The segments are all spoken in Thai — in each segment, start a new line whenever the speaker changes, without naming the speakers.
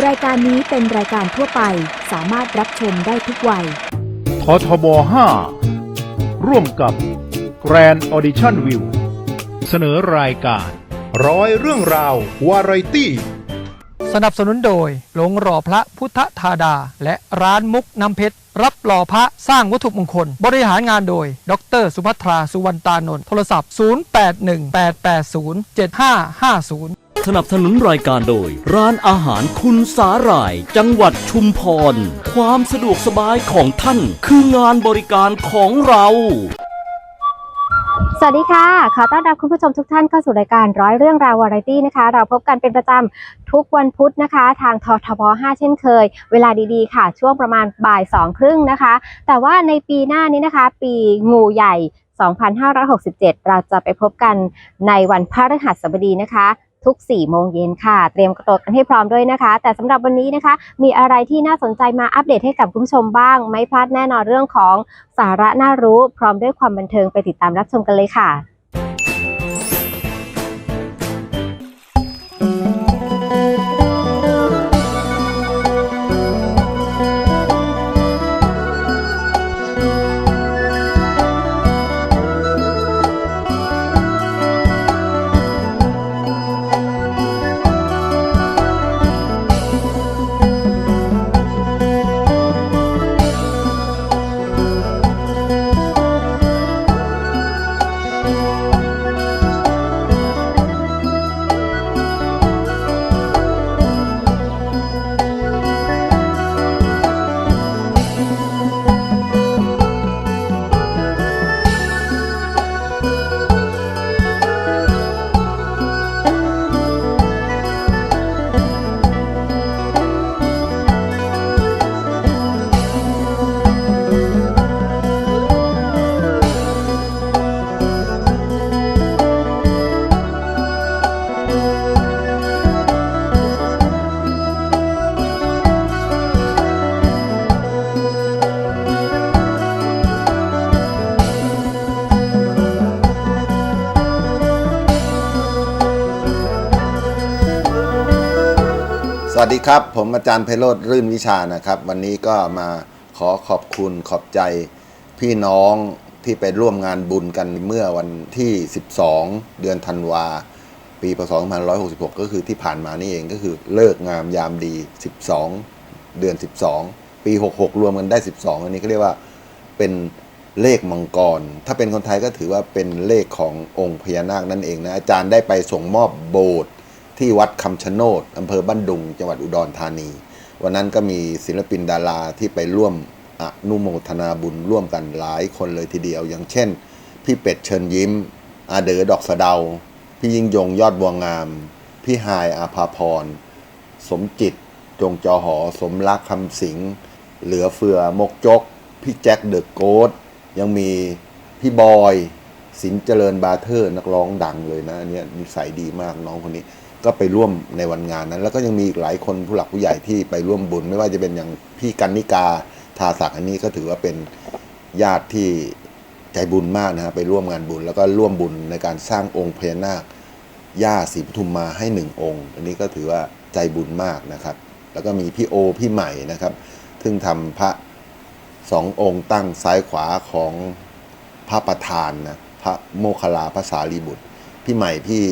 รายการนี้เป็นรายการทั่วไปสามารถรับชมได้ทุกวัย
ททบ 5 ร่วมกับ Grand Audition View เสนอรายการ
ร้อยเรื่องราว วาไรตี้
สนับสนุนโดยหลงรอพระพุทธธาดา และร้านมุกน้ำเพชร รับหล่อพระสร้างวัตถุมงคล บริหารงานโดย ดร สุภัทรา สุวรรณตานนท์โทรศัพท์ 0818807550
สนับสนุนรายการโดย ร้านอาหารคุณสาหร่าย จังหวัดชุมพร ความสะดวกสบายของท่าน คืองานบริการของเรา
สวัสดีค่ะ ขอต้อนรับคุณผู้ชมทุกท่านเข้าสู่รายการร้อยเรื่องราววาไรตี้นะคะ เราพบกันเป็นประจำทุกวันพุธนะคะ ทางททบ5 เช่นเคย เวลาดีๆ ค่ะ ช่วงประมาณบ่ายสองครึ่งนะคะ แต่ว่าในปีหน้านี้นะคะ ปีงูใหญ่ 2567 เราจะไปพบกันในวันพฤหัสบดีนะคะ ทุก 4 โมงเย็นค่ะ เตรียมกระโดดกันให้พร้อมด้วยนะคะ แต่สำหรับวันนี้นะคะ มีอะไรที่น่าสนใจมาอัปเดตให้กับคุณผู้ชมบ้าง ไม่พลาดแน่นอนเรื่องของสาระน่ารู้ พร้อมด้วยความบันเทิงไปติดตามรับชมกันเลยค่ะ
วัสดีครับ ผมอาจารย์ไพโรธรื่นวิชานะครับ วันนี้ก็มาขอขอบคุณขอบใจพี่น้องที่ไปร่วมงานบุญกันเมื่อวันที่ 12 เดือนธันวา ปีพศ2566 ก็คือที่ผ่านมานี่เองก็คือเลิกงามยามดี 12 เดือน 12 ปี 66 รวมกันได้ 12 อันนี้ก็เรียกว่าเป็นเลขมังกร ถ้าเป็นคนไทยก็ถือว่าเป็นเลขขององค์พญานาคนั่นเองนะอาจารย์ได้ไปส่งมอบโบสถ์ ที่วัดคำชะโนดอำเภอบ้านดุง จังหวัดอุดรธานี วันนั้นก็มีศิลปินดาราที่ไปร่วมอนุโมทนาบุญร่วมกันหลายคนเลยทีเดียว อย่างเช่น พี่เป็ดเชิญยิ้ม อาเดอดอกสะเดา พี่ยิ่งยงยอดบัวงาม พี่ฮายอาภาพร สมจิต จงจอหอ สมรักคำสิง เหลือเฟือมกจก พี่แจ็คเดอะโกดยังมีพี่บอยสินเจริญบาเทอร์นักร้องดังเลยนะอันนี้นิสัยดีมากน้องคนนี้ ก็ไปร่วมในวันงานนั้น แล้วก็ยังมีอีกหลายคนผู้หลักผู้ใหญ่ที่ไปร่วมบุญ ไม่ว่าจะเป็นอย่างพี่กันนิกาทาศักดิ์อันนี้ก็ถือว่าเป็นญาติที่ใจบุญมากนะฮะไปร่วมงานบุญ แล้วก็ร่วมบุญในการสร้างองค์พญานาคย่าศรีปทุมมาให้หนึ่งองค์ อันนี้ก็ถือว่าใจบุญมากนะครับ แล้วก็มีพี่โอพี่ใหม่นะครับ ซึ่งทำพระสององค์ตั้งซ้ายขวาของพระประธานนะพระโมคคัลลาพระสารีบุตร พี่ใหม่พี่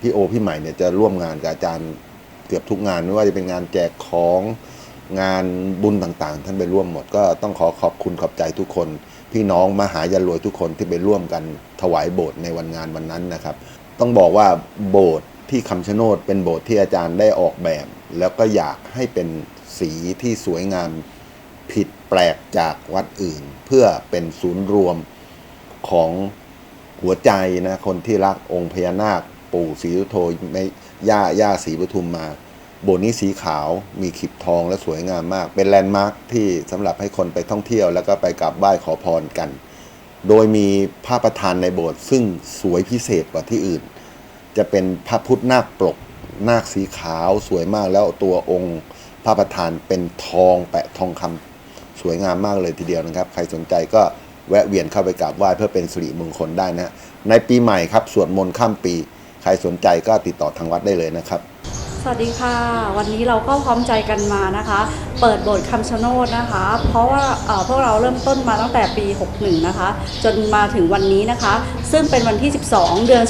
พี่โอพี่ใหม่เนี่ยจะร่วมงานกับอาจารย์เกือบทุกงานไม่ว่าจะเป็นงานแจกของงานบุญต่างๆ ท่านไปร่วมหมด ก็ต้องขอขอบคุณขอบใจทุกคน พี่น้องมหายันรวยทุกคนที่ไปร่วมกันถวายโบสถ์ในวันงานวันนั้นนะครับ ต้องบอกว่าโบสถ์ที่คำชะโนดเป็นโบสถ์ที่อาจารย์ได้ออกแบบ แล้วก็อยากให้เป็นสีที่สวยงามผิดแปลกจากวัดอื่น เพื่อเป็นศูนย์รวมของหัวใจนะคนที่รักองค์พญานาค ปู่ศรีสุโธไม่ย่าย่าศรีปทุมมาโบสถ์นี้สีขาวมีขีบทองและสวยงามมาก เป็นแลนด์มาร์คที่สำหรับให้คนไปท่องเที่ยว แล้วก็ไปกราบไหว้ขอพรกัน โดยมีพระประธานในโบสถ์ซึ่งสวยพิเศษกว่าที่อื่น จะเป็นพระพุทธนาคปลกนาคสีขาวสวยมากแล้วตัวองค์ พระประธานเป็นทองแปะทองคำสวยงามมากเลยทีเดียวนะครับ ใครสนใจก็แวะเวียนเข้าไปกราบไหว้เพื่อเป็นสิริมงคลได้นะในปีใหม่ครับสวดมนต์ข้ามปี รสนใจก็ติดต่อทางวัดได้เลยนะครับ
สวัสดีค่ะ วันนี้เราก็พร้อมใจกันมานะคะ เปิดโบสถ์คำชะโนดนะคะ เพราะว่าเออพวกเราเริ่มต้นมาตั้งแต่ปี 61 นะคะ จนมาถึงวันนี้นะคะ ซึ่งเป็นวันที่ 12 เดือน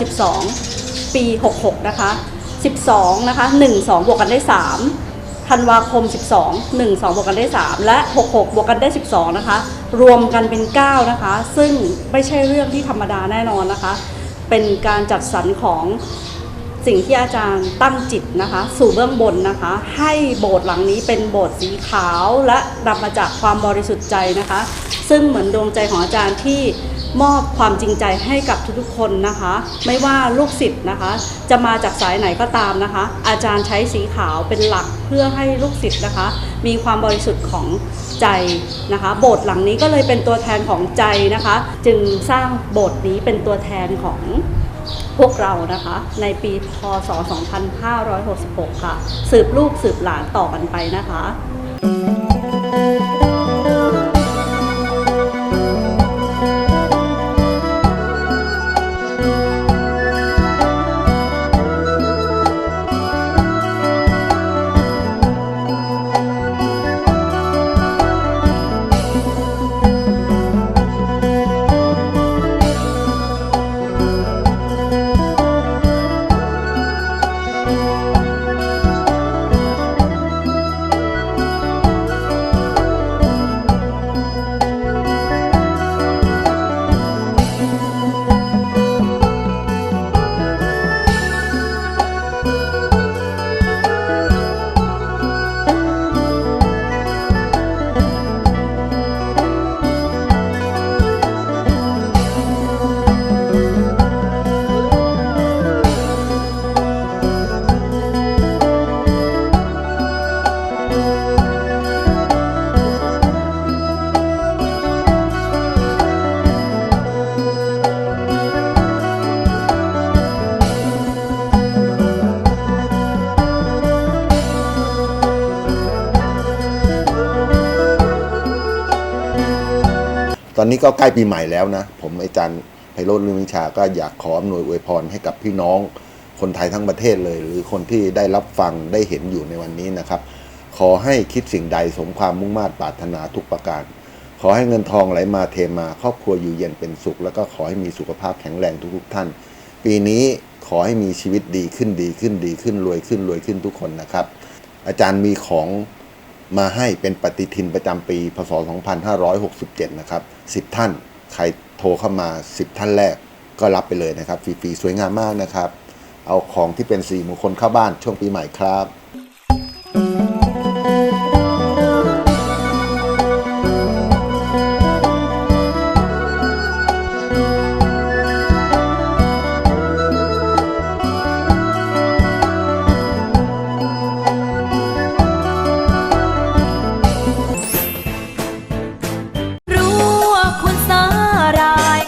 12 ปี 66 นะคะ 12 นะคะ 1 2 บวกกันได้ 3ธันวาคม 12 1 2 บวกกันได้ 3 และ 66 บวกกันได้ 12 นะคะ รวมกันเป็น 9 นะคะ ซึ่งไม่ใช่เรื่องที่ธรรมดาแน่นอนนะคะ เป็นการจัดสรรของสิ่งที่อาจารย์ตั้งจิตนะคะ สู่เบื้องบนนะคะ ให้โบสถ์หลังนี้เป็นโบสถ์สีขาวและนำมาจากความบริสุทธิ์ใจนะคะ ซึ่งเหมือนดวงใจของอาจารย์ที่มอบความจริงใจให้กับทุกๆคนนะคะ ไม่ว่าลูกศิษย์นะคะ จะมาจากสายไหนก็ตามนะคะ อาจารย์ใช้สีขาวเป็นหลักเพื่อให้ลูกศิษย์นะคะ มีความบริสุทธิ์ของ ใจนะคะโบสถ์หลังนี้ก็เลยเป็นตัวแทนของใจนะคะ จึงสร้างโบสถ์นี้เป็นตัวแทนของพวกเรานะคะในปีพศ 2566 ค่ะ สืบลูกสืบหลานต่อกันไปนะคะ
ตอนนี้ก็ใกล้ปีใหม่แล้วนะ ผมอาจารย์ไพโรจน์ลืมวิชาก็อยากขออำนวยอวยพรให้กับพี่น้องคนไทยทั้งประเทศเลย หรือคนที่ได้รับฟังได้เห็นอยู่ในวันนี้นะครับ ขอให้คิดสิ่งใดสมความมุ่งมา่ปรารถนาทุกประการ ขอให้เงินทองไหลมาเทมา ครอบครัวอยู่เย็นเป็นสุข แล้วก็ขอให้มีสุขภาพแข็งแรงทุกๆท่าน ปีนี้ขอให้มีชีวิตดีขึ้นดีขึ้นดีขึ้นรวยขึ้นรวยขึ้นทุกคนนะครับ อาจารย์มีของ มาให้เป็นปฏิทินประจำปี พศ 2567 นะครับ 10 ท่าน ใครโทรเข้ามา 10 ท่านแรกก็รับไปเลยนะครับ ฟรีๆ สวยงามมากนะครับ เอาของที่เป็นสีมงคลเข้าบ้านช่วงปีใหม่ครับ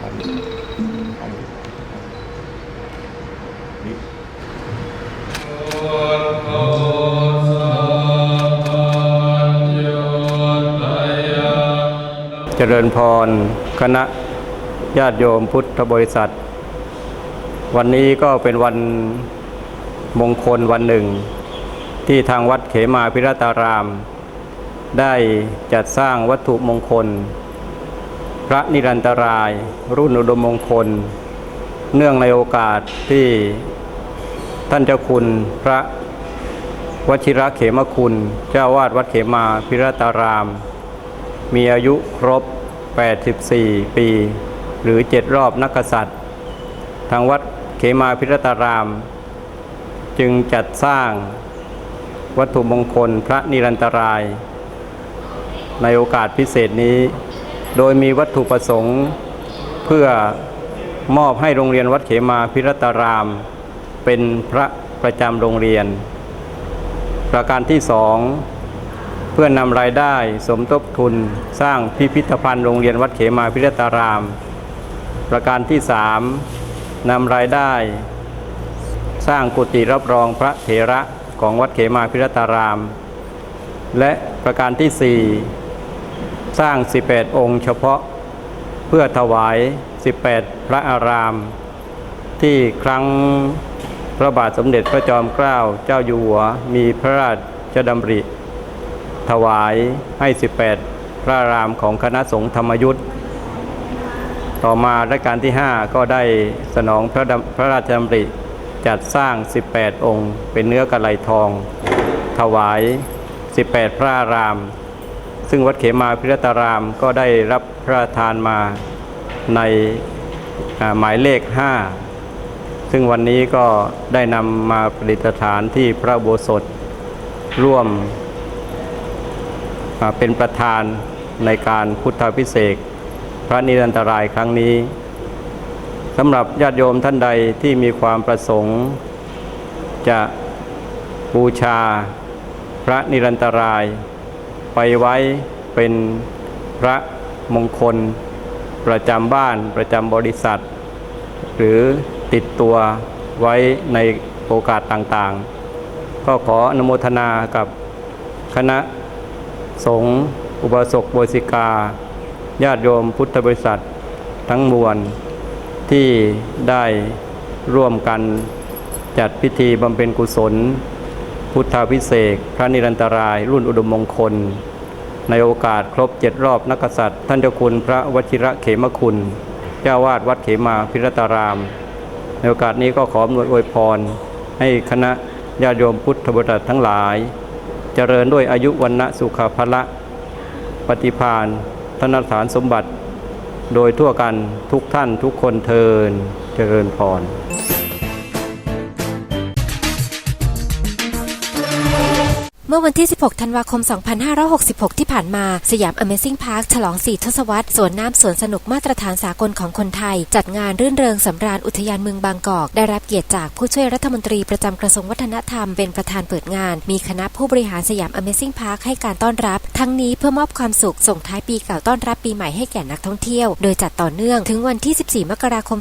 ครั
น
เจริญพร คณะญาติโยมพุทธบริษัท วันนี้ก็เป็นวันมงคลวันหนึ่ง ที่ทางวัดเขมาพิรตาราม ได้จัดสร้างวัตถุมงคล พระนิรันตราย รุ่นอุดมมงคล เนื่องในโอกาสที่ท่านเจ้าคุณพระวชิระเขมคุณ เจ้าวาดวัดเขมาพิรตาราม มีอายุครบ 84 ปี หรือ7รอบนักษัตริย์ ทางวัดเขมาพิรตาราม จึงจัดสร้างวัตถุมงคลพระนิรันตราย ในโอกาสพิเศษนี้ โดยมีวัตถุประสงค์เพื่อมอบให้โรงเรียนวัดเขมาพิรัตาราม เป็นพระประจำโรงเรียน ประการที่สองเพื่อนำรายได้สมทบทุนสร้างพิพิธภัณฑ์โรงเรียนวัดเขมาพิรัตาราม ประการที่สามนำรายได้ สร้างกุฏิรับรองพระเถระของวัดเขมาพิรัตาราม และประการที่สี่ สร้าง 18 องค์เฉพาะ เพื่อถวาย 18 พระอาราม ที่ครั้งพระบาทสมเด็จพระจอมเกล้าเจ้าอยู่หัวมีพระราชดำริ ถวายให้ 18 พระอารามของคณะสงฆ์ธรรมยุทธ์ต่อมารัชกาลที่ 5 ก็ได้สนองพระพระราชดำริจัดสร้าง 18 องค์ เป็นเนื้อกระไหลทอง ถวาย 18 พระอาราม ซึ่งวัดเขมาพิรัตารามก็ได้รับพระราชทานมาในหมายเลข 5 ซึ่งวันนี้ก็ได้นำมาประดิษฐานที่พระโบสถร่วมเป็นประธานในการพุทธพิเศษพระนิรันตรายครั้งนี้สำหรับญาติโยมท่านใดที่มีความประสงค์ จะบูชาพระนิรันตราย ไปไว้เป็นพระมงคล ประจำบ้านประจำบริษัท หรือติดตัวไว้ในโอกาสต่างๆ ก็ขออนุโมทนากับคณะสงฆ์อุบาสกบสิกา ญาติโยมพุทธบริษัททั้งมวลที่ได้ร่วมกันจัดพิธีบำเพ็ญกุศล พุทธาพิเศษพระนิรันตราย รุ่นอุดมมงคล ในโอกาสครบเจ็ดรอบนักษัตริย์ท่านเจ้าคุณพระวชิระเขมคุณ เจ้าวาดวัดเขมาพิรัตาราม ในโอกาสนี้ก็ขออำนวยอวยพร ให้คณะญาติโยมพุทธบริษัททั้งหลาย เจริญด้วยอายุวันนะสุขภละ ปฏิพานธนฐานสมบัติ โดยทั่วกันทุกท่านทุกคนเทินเจริญพร
มื่อวันที่ 16 ธันวาคม 2566 ที่ผ่านมา สยาม Amazing Park ฉลอง 4 ทศวรรษ สวนน้ำสวนสนุกมาตรฐานสากลของคนไทย จัดงานรื่นเริงสำราญอุทยานเมืองบางกอก ได้รับเกียรติจากผู้ช่วยรัฐมนตรีประจำกระทรวงวัฒนธรรม เป็นประธานเปิดงาน มีคณะผู้บริหารสยาม Amazing Park ให้การต้อนรับ ทั้งนี้เพื่อมอบความสุขส่งท้ายปีเก่าต้อนรับปีใหม่ให้แก่นักท่องเที่ยว โดยจัดต่อเนื่องถึงวันที่ 14 มกราคม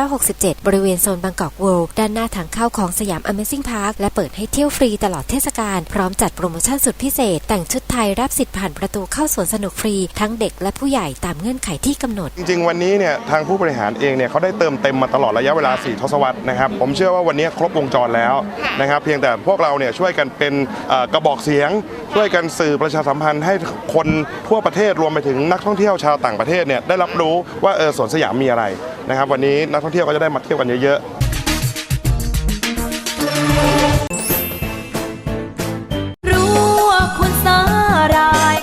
2567 บริเวณโซนบางกอกเวิลด์ด้านหน้าทางเข้าของสยาม Amazing Park และเปิดให้เที่ยวฟรีตลอดเทศกาลพร้อมจจัดโปรโมชั่นสุดพิเศษ แต่งชุดไทยรับสิทธิ์ผ่านประตูเข้าสวนสนุกฟรี ทั้งเด็กและผู้ใหญ่ตามเงื่อนไขที่กำหนด
จริงๆ วันนี้เนี่ยทางผู้บริหารเองเนี่ยเขาได้เติมเต็มมาตลอดระยะเวลา 4 ทศวรรษนะครับผมเชื่อว่าวันนี้ครบวงจรแล้วนะครับเพียงแต่พวกเราเนี่ยช่วยกันเป็นกระบอกเสียง ช่วยกันสื่อประชาสัมพันธ์ให้คนทั่วประเทศรวมไปถึงนักท่องเที่ยวชาวต่างประเทศเนี่ยได้รับรู้ว่าเออสวนสยามมีอะไรนะครับวันนี้นักท่องเที่ยวก็จะได้มาเที่ยวกันเยอะๆ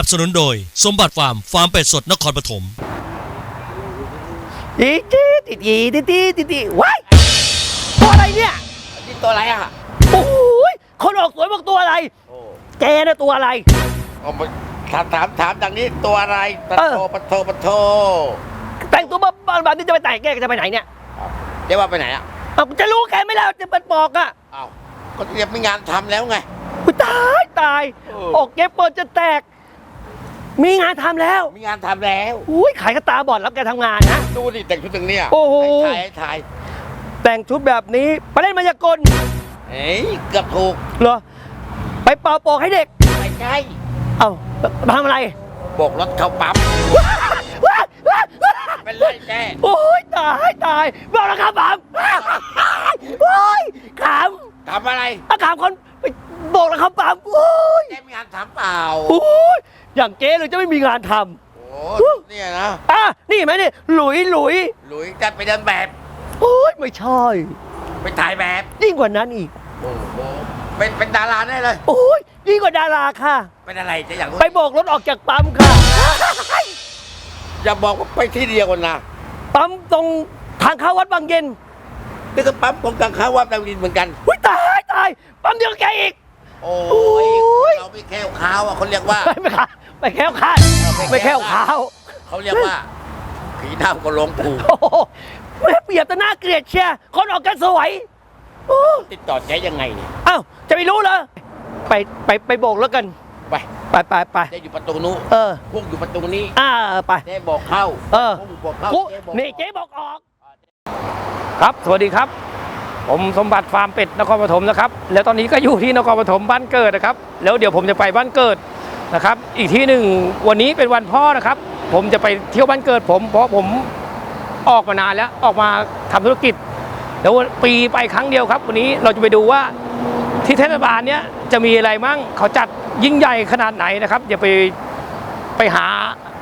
นับสนุนโดย สมบัติฟาร์ม ฟาร์มเป็ดสดนครปฐม
อีจีติดอีติดอีติดอีว้ายตัวอะไรเนี่ยนี่ตัวอะไรอะโอ้โหคนออกสวยบอกตัวอะไรแกน่ะตัวอะไร
เอาไปถามถามถามดังนี้ตัวอะไรปะ
เออ
โทปะโทปะโท
แต่งตัวมาแบบนี้จะไปแต่งแกจะไปไหนเนี่ย
เดี๋ยวว่าไปไหนอะ
เอาจะรู้แกไม่แล้วจะเป็นบอกอะ
อ้าวก็เตรียมมีงานทำแล้วไง
อุ๊ยตายตาย
เออ
อกแกเปิดจะแตก มีงานทำแล้ว
มีงานทำแล้ว
อุ้ยขายกระตาบอดรับแกทำงานนะ
ดูดิแต่งชุดถึงเนี่ย
โอ้โห
ถ่ายให้ถ่าย
แต่งชุดแบบนี้ไปเล่นมายากล
เอ้ยเกือบถูก
เหรอไปเป่าโปอกให้เด็ก
ไม่ใช่
เอ้าทำอะไร
โบกรถเข้าปั๊มเป็นไรแก
โอ้ยตายตายบอกแล้วครับผมโอ้ยข
ทำอะไรำ
ถ้าขำคน ไปบอกแล้วครับผมโอ้ย
แกมีงานทำเปล่า
โอ้ยอย่างเจ๊เลยจะไม่มีงานท
โอ้ เนี่ยนะำ
อะนี่เห็นไหมนี่หลุยหลุย
หลุยจะไปเดินแบบ
โอ้ยไม่ใช่
ไปถ่ายแบบ
ยิ่งกว่านั้นอีก
โอ้โห เป็นเป็นดาราได้เลย
โอ้ยยิ่งกว่าดาราค่ะ
เป็นอะไรจะอยากรู้
ไปโบกรถออกจากปั๊มค่ะ
อย่าบอกว่าไปที่เดียวกันนะ
ปั๊มตรงทางเข้าวัดบางเย็น
นี่ก็ปั๊มของกลางค้าวัดดาวดินเหมือนกัน
อุ้ยตายตาย ปั๊มเดียวกับแกอีก
โอ้
โอ้
ย
ย
เราไม่แค่วขาวอะเขาเรียกว่า
ไม่ค่ะไม่แค่วคาดไม่แค่วขาว
เขาเรียกว่า ผีดำก็หลงปู่
โอ้โหแม่เปรียบแต่น่าเกลียดเชียร์คนออกกันสวยโอ้
ติดต่อแกยังไงเนี่ย
อ้าวจะไม่รู้เหรอไปไปไปโบกแล้วกัน
ไป
ไปไปไป
เจ๊อยู่ประตูนู้น
เออ
พวกอยู่ประตูนี้
อ่าไป
เจ๊บอกเข้า
เออ
พวกบอกเข้า
กู
เจ๊บอก
นี่เจ๊บอกออก
ครับ สวัสดีครับ ผมสมบัติฟาร์มเป็ดนครปฐมนะครับ แล้วตอนนี้ก็อยู่ที่นครปฐมบ้านเกิดนะครับ แล้วเดี๋ยวผมจะไปบ้านเกิดนะครับ อีกที่หนึ่งวันนี้เป็นวันพ่อนะครับ ผมจะไปเที่ยวบ้านเกิด ผมเพราะผมออกมานานแล้วออกมาทำธุรกิจแล้วปีไปครั้งเดียวครับ วันนี้เราจะไปดูว่าที่เทศบาลเนี้ยจะมีอะไรมั่งเขาจัดยิ่งใหญ่ขนาดไหนนะครับอย่าไปไปหา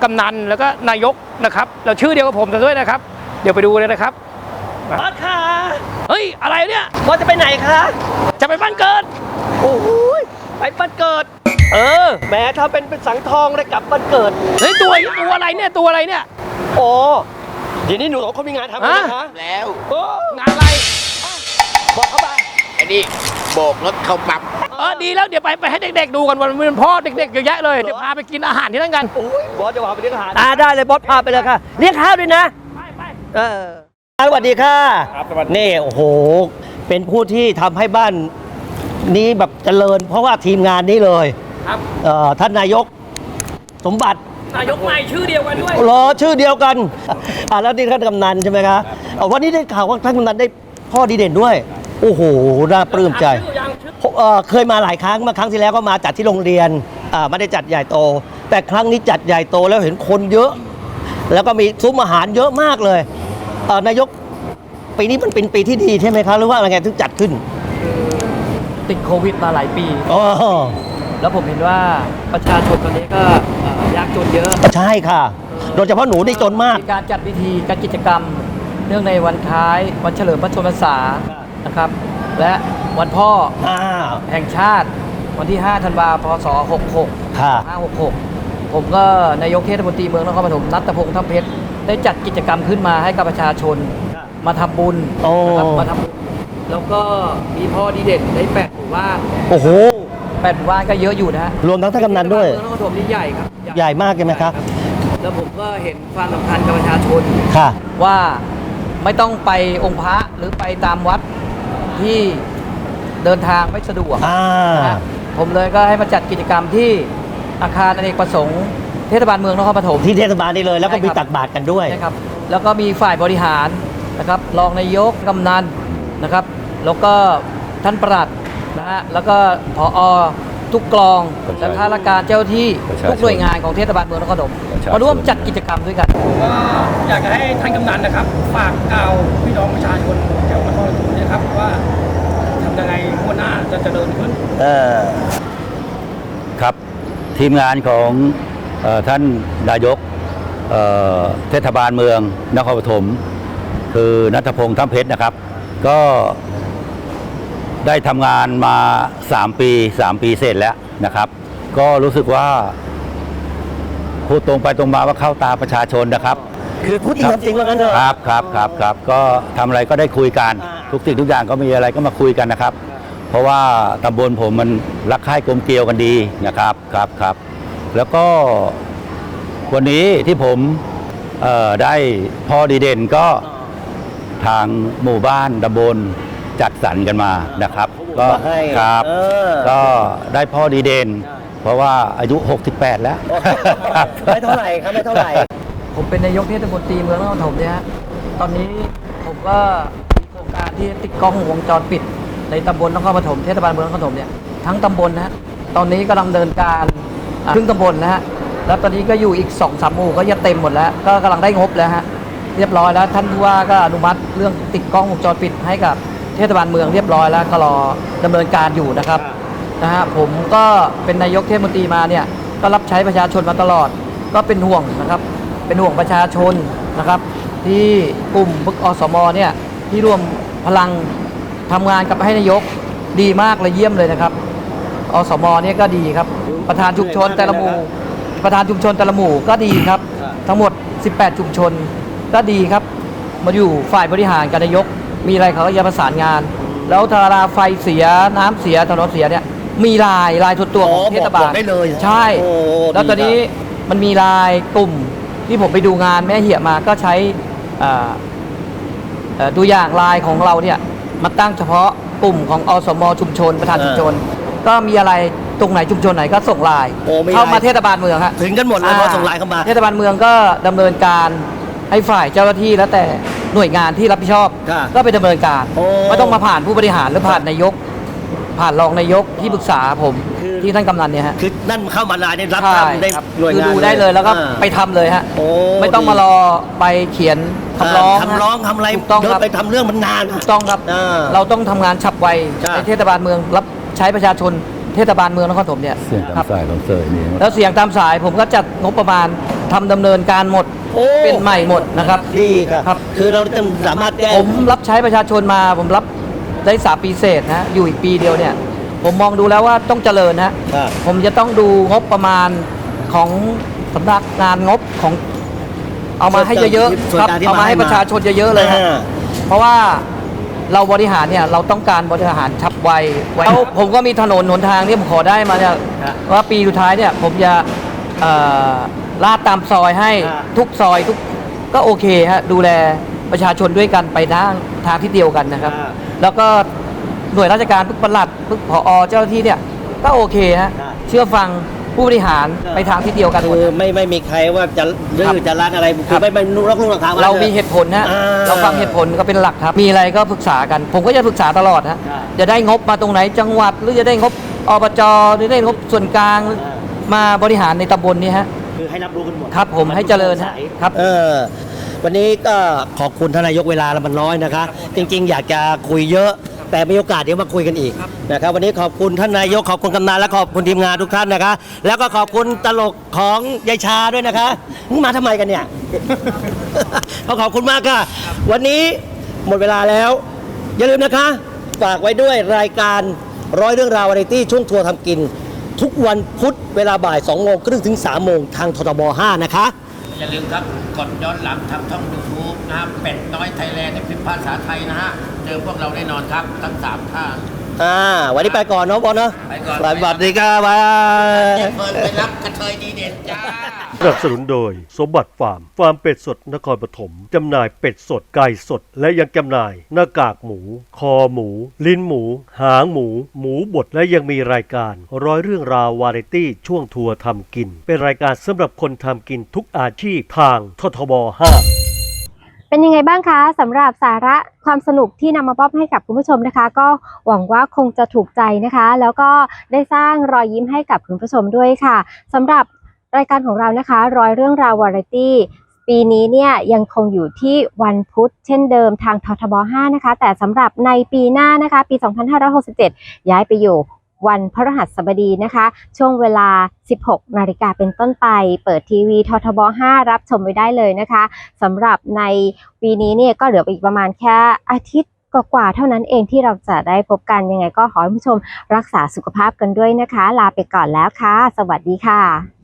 กำนันแล้วก็นายกนะครับ เราชื่อเดียวกับผมกันด้วยนะครับ เดี๋ยวไปดูเลยนะครับ
บอสค่ะ
เฮ้ย อะไรเนี่ย
บอสจะไปไหนคะ
จะไปบ้านเกิด
โอ้ยไปบ้านเกิด เออแหมถ้าเป็นเป็นสังทองได้กลับบ้านเกิด
เฮ้ยตัวตัวอะไรเนี่ยตัวอะไรเนี่ย
โอ้เดี๋ยวนี้หนูสองคนมีงานทำไหม
ฮะ
คะ
แล้ว
โอ้
งานอะไร
บอกเขาไป
ไอ้นี่โบกรถเข้าปั๊ม
เออดีแล้วเดี๋ยวไปไปให้เด็กๆดูกันวันเป็นพ่อเด็กๆเยอะแยะเลยเดี๋ยวพาไปกินอาหารที่นั่นกัน
โอ้ยบอสจะพาไปเลี้ยงอาหารอ่าได้เลยบอสพาไปเลยค่ะเลี้ยงข้าวด้วยนะ
ไปไป
เออ สวัสดีค่ะนี่โอ้โห เป็นผู้ที่ทำให้บ้านนี้แบบเจริญ เพราะว่าทีมงานนี้เลย
ครับ
เอ่อท่านนายกสมบัติ
นายกใหม่ชื่อเดียวกันด้วย
รอชื่อเดียวกันอ่าแล้วนี่ท่านกำนันใช่ไหมคะเอาวันนี้ได้ข่าวว่าท่านกำนันได้พ่อดีเด่นด้วย โอ้โหน่าปลื้มใจ
ชื่อยังชื่อ
ผมเอ่อเคยมาหลายครั้งมาครั้งที่แล้วก็มาจัดที่โรงเรียนอ่าไม่ได้จัดใหญ่โต แต่ครั้งนี้จัดใหญ่โตแล้วเห็นคนเยอะ แล้วก็มีซุ้มอาหารเยอะมากเลยเอ่อ นายกปีนี้มันเป็นปีที่ดีใช่ไหมครับหรือว่าอะไรไงถึงจัดขึ้น
ติดโควิดมาหลายปี
อ๋อ
แล้วผมเห็นว่าประชาชนตอนนี้ก็เอ่อยากจนเยอะ
ใช่ค่ะ โดยเฉพาะหนูนี่จนมาก
มีการจัดพิธีการกิจกรรม เนื่องในวันคล้ายวันเฉลิมพระชนมพรรษานะครับ และวันพ่อ
อ่า
แห่งชาติวันที่ 5 ธันวาคมพศ 66
ค่ะ
566 ผมก็นายกเทศมนตรีเมืองนครปฐมนัตพงษ์ทัพเพชร ได้จัดกิจกรรมขึ้นมาให้กับประชาชนมาทำบุญ
โอ้
นะครับมาทำบุญแล้วก็มีพ่อดีเด่นได้แปดหมู่บ้าน
โอ้โห
แปดหมู่บ้านก็เยอะอยู่นะฮะ
รวมทั้งท่านกำนันด้วย
เมืองนครปฐมนี่ใหญ่ครับ
ใหญ่มากใช่ไหมครับ
แล้วผมก็เห็นความสำคัญกับประชาชน
ค่ะ
ว่าไม่ต้องไปองค์พระหรือไปตามวัดที่เดินทางไม่สะดวก
อ่า
ผมเลยก็ให้มาจัดกิจกรรมที่อาคารอเนกประสงค์ เทศบาลเมืองนครปฐม
ที่เทศบาลนี่เลย แล้วก็มี
ใช่ครับ
ตักบาตรกันด้วย
นะครับแล้วก็มีฝ่ายบริหารนะครับรองนายกกำนันนะครับ แล้วก็ท่านประหลัดนะฮะแล้วก็ผอทุกกลองและข้าราชการเจ้าที่ทุกหน่วยงานของเทศบาลเมืองนครปฐมมาร่วมจัดกิจกรรมด้วยกัน
ก็อยากจะให้ท่านกำนันนะครับ ฝากกล่าวพี่น้องประชาชนแถวนครปฐมนะครับว่าทำยังไงหัวหน้าจะเจริญขึ้น
เออ
ครับทีมงานของเออ ท่านนายกเอ่อเทศบาลเมืองนครปฐมคือนัทพงษ์ท่าเพชรนะครับ ก็ได้ทำงานมา 3 ปี 3 ปีเสร็จแล้วนะครับ ก็รู้สึกว่าพูดตรงไปตรงมาว่าเข้าตาประชาชนนะครับ
คือพูดจริงทำจริงว่างั้นเถอะ
ครับครับครับครับก็ทำอะไรก็ได้คุยกัน ทุกสิ่งทุกอย่างก็มีอะไรก็มาคุยกันนะครับ เพราะว่าตำบลผมมันรักใคร่กลมเกลียวกันดีนะครับครับครับ แล้วก็วันนี้ที่ผมเอ่อได้พ่อดีเด่นก็ทางหมู่บ้านตำบลจัดสรรกันมานะครับ ก็
ให้
ครับ
เออ
ก็ได้พ่อดีเด่นเพราะว่าอายุ 68 แล้ว
ไม่เท่าไหร่ครับไม่เท่าไหร่
ผมเป็นนายกเทศมนตรีเมืองนครปฐมเนี่ยฮะตอนนี้ผมก็มีโครงการที่ติดกล้องวงจรปิด ในตำบลนครปฐมเทศบาลเมืองนครปฐมเนี่ยทั้งตำบลนะฮะตอนนี้กำลังเดินการอ่า ครึ่งตำบลนะฮะแล้วตอนนี้ก็อยู่อีกสองสามหมู่ก็จะเต็มหมดแล้ว ก็กำลังได้งบแล้วฮะเรียบร้อยแล้ว ท่านผู้ว่าก็อนุมัติเรื่องติดกล้องวงจรปิดให้กับเทศบาลเมืองเรียบร้อยแล้วก็รอดำเนินการอยู่นะครับนะฮะผมก็เป็นนายกเทศมนตรีมาเนี่ยก็รับใช้ประชาชนมาตลอด ก็เป็นห่วงนะครับ เป็นห่วงประชาชนนะครับ ที่กลุ่มบึกอสมเนี่ยที่ร่วมพลังทำงานกับให้นายกดีมากเลยเยี่ยมเลยนะครับ อสมเนี่ยก็ดีครับ ประธานชุมชนแต่ละหมู่ ประธานชุมชนแต่ละหมู่ก็ดีครับ ทั้งหมด 18 ชุมชน ก็ดีครับ มาอยู่ฝ่ายบริหารกับนายก มีอะไรเขาก็จะประสานงาน แล้วถ้าเวลาไฟเสียน้ำเสียถนนเสียเนี่ย มีลายลายส่วนตัวของเทศบา
บ
ล
อกได้เลย
ใช่
โอ้
แล้วตอนนี้
ดีครั
มันมีลายกลุ่มที่ผมไปดูงานแม่เหี่ยมาก็ใช้อ่าเอ่อตัวอย่างลายของเราเนี่ยมาตั้งเฉพาะกลุ่มของอสมชุมชนประธานชุมชน ก็มีอะไร ตรงไหนชุมชนไหนก็ส่งลาย
โอ้มี
เข้ามา
ลาย
เทศบาลเมืองฮะ
ถึงกันหมดเลยพอส่งไลน์เข้ามา
เทศบาลเมืองก็ดำเนินการให้ฝ่ายเจ้าหน้าที่แล้วแต่หน่วยงานที่รับผิดชอบ
ค่ะ
ก็ไปดำเนินการ
โอ้
ไม่ต้องมาผ่านผู้บริหารหรือผ่านนายก ผ่านรองนายกที่ปรึกษาผมที่ท่านกำนันเนี่ยฮะ
คือนั่นเข้ามาลายเนี่ยรับ
ใช่
ทำได้
ครับ
หน่วย
คื
งาน
ดูได้เลยแล้วก็
อ่า
ไปทำเลยฮะ
โอ้
ไม่ต้องมารอไปเขียนคำร้อง
คำร้องทำอะไร
ถูกต้อง
เดิ
คนรับ
ไปทำเรื่องมันนาน
ถูกต้องครับ
อ่า
เราต้องทำงานฉับไว
ใช่
ในเทศบาลเมืองรับใช้ประชาชน เทศบาลเมืองนครปฐมเนี่ย
เสียง
ครั
ตาม
บ
สายของเสยนี่
แล้วเสียงตามสายผมก็จัดงบประมาณทำดำเนินการหมด
โอ้
เป็นใหม่หมดนะครับ
ดีครับ
ครับ
คือเราต้องสามารถแก้
ผมรับใช้ประชาชนมาผมรับได้สามปีเศษนะอยู่อีกปีเดียวเนี่ย ผมมองดูแล้วว่าต้องเจริญนะ
ครับ
ผมจะต้องดูงบประมาณของสำนักงานงบของเอามาให้เยอะ
ส่ว
ๆ
น
ครับ
กลางที่
เอามาให้
มาให้
ประชาชนเยอะๆเลยฮะ
อ่า
เพราะว่า เราบริหารเนี่ยเราต้องการบริหารฉับไวแล้วผมก็มีถนนหนทางที่ผมขอได้มาเนี่ยว่าปีสุดท้ายเนี่ยผมจะเอ่อลาดตามซอยให้ทุกซอยทุกก็โอเคฮะดูแลประชาชนด้วยกันไปทางทางที่เดียวกันนะครับแล้วก็หน่วยราชการพึกปลัดพึกผอเจ้าหน้าที่เนี่ยก็โอเคฮะเชื่อฟัง ผู้บริหารไปทางที่เดียวกันหมด
คือไม่ไม่มีใครว่าจะดื้
ครั
อบจะรัดอะไรคือไม่ไม่นุรักลูกหลังทาง
เรามีเหตุผลนะ
อ่
เราฟังเหตุผลก็เป็นหลักครับ มีอะไรก็ปรึกษากัน ผมก็จะปรึกษาตลอดฮะจะได้งบมาตรงไหนจังหวัดหรือจะได้งบอบจหรือได้งบส่วนกลางมาบริหารในตำบลนี้ฮะ
คือให้รับรู้กันหมด
ครับผมให้เจริญฮะครับ
เออ วันนี้ก็ขอบคุณท่านนายกเวลาเรามันน้อยนะคะ จริง ๆ อยากจะคุยเยอะ แต่มีโอกาสเดี๋ยวมาคุยกันอีกนะครับวันนี้ขอบคุณท่านนายกขอบคุณกำนันและขอบคุณทีมงานทุกท่านนะคะ แล้วก็ขอบคุณตลกของยายชาด้วยนะคะมึงมาทำไมกันเนี่ย ขอขอบคุณมากค่ะ วันนี้หมดเวลาแล้ว อย่าลืมนะคะฝากไว้ด้วยรายการร้อยเรื่องราววาไรตี้ช่วงทัวร์ทำกิน ทุกวันพุธเวลาบ่าย2โมงครึ่งถึง3โมงทางททบ5นะคะ
อย่าลืมครับกดย้อนหลังทางช่องยูทูบนะครับเป็ดน้อยไทยแลนด์ในคลิปภาษาไทยนะฮะ เจอพวกเราแน่นอนครับ ทั้งสามท่าน
อ่าวันนี้ไปก่อนเนาะบอลเนาะ
ไปก่อน
สวัสดีครับบาย
เฟิร์นไปรับกระเทยดีเด่นจ้า
สนับสนุนโดย สมบัติฟาร์ม ฟาร์มเป็ดสดนครปฐมจำหน่ายเป็ดสด ไก่สด และยังจำหน่าย หน้ากากหมู คอหมู ลิ้นหมู หางหมู หมูบดและยังมีรายการ ร้อยเรื่องราววาไรตี้ช่วงทัวร์ทำกิน เป็นรายการสำหรับคนทำกินทุกอาชีพทางททบ 5
เป็นยังไงบ้างคะสำหรับสาระความสนุกที่นำมามอบให้กับคุณผู้ชมนะคะ ก็หวังว่าคงจะถูกใจนะคะ แล้วก็ได้สร้างรอยยิ้มให้กับคุณผู้ชมด้วยค่ะสำหรับรายการของเรานะคะร้อยเรื่องราววาไรตี้ปีนี้เนี่ยยังคงอยู่ที่วันพุธเช่นเดิมทางททบ 5 นะคะ แต่สำหรับในปีหน้านะคะ ปี 2567 ย้ายไปอยู่ วันพระหัสบดีนะคะ ช่วงเวลา 16 นาฬิกาเป็นต้นไป เปิดทีวีททบ 5 รับชมไว้ได้เลยนะคะสำหรับในปีนี้เนี่ยก็เหลืออีกประมาณแค่อาทิตย์กว่าเท่านั้นเองที่เราจะได้พบกันยังไงก็ขอให้ผู้ชมรักษาสุขภาพกันด้วยนะคะ ลาไปก่อนแล้วค่ะ สวัสดีค่ะ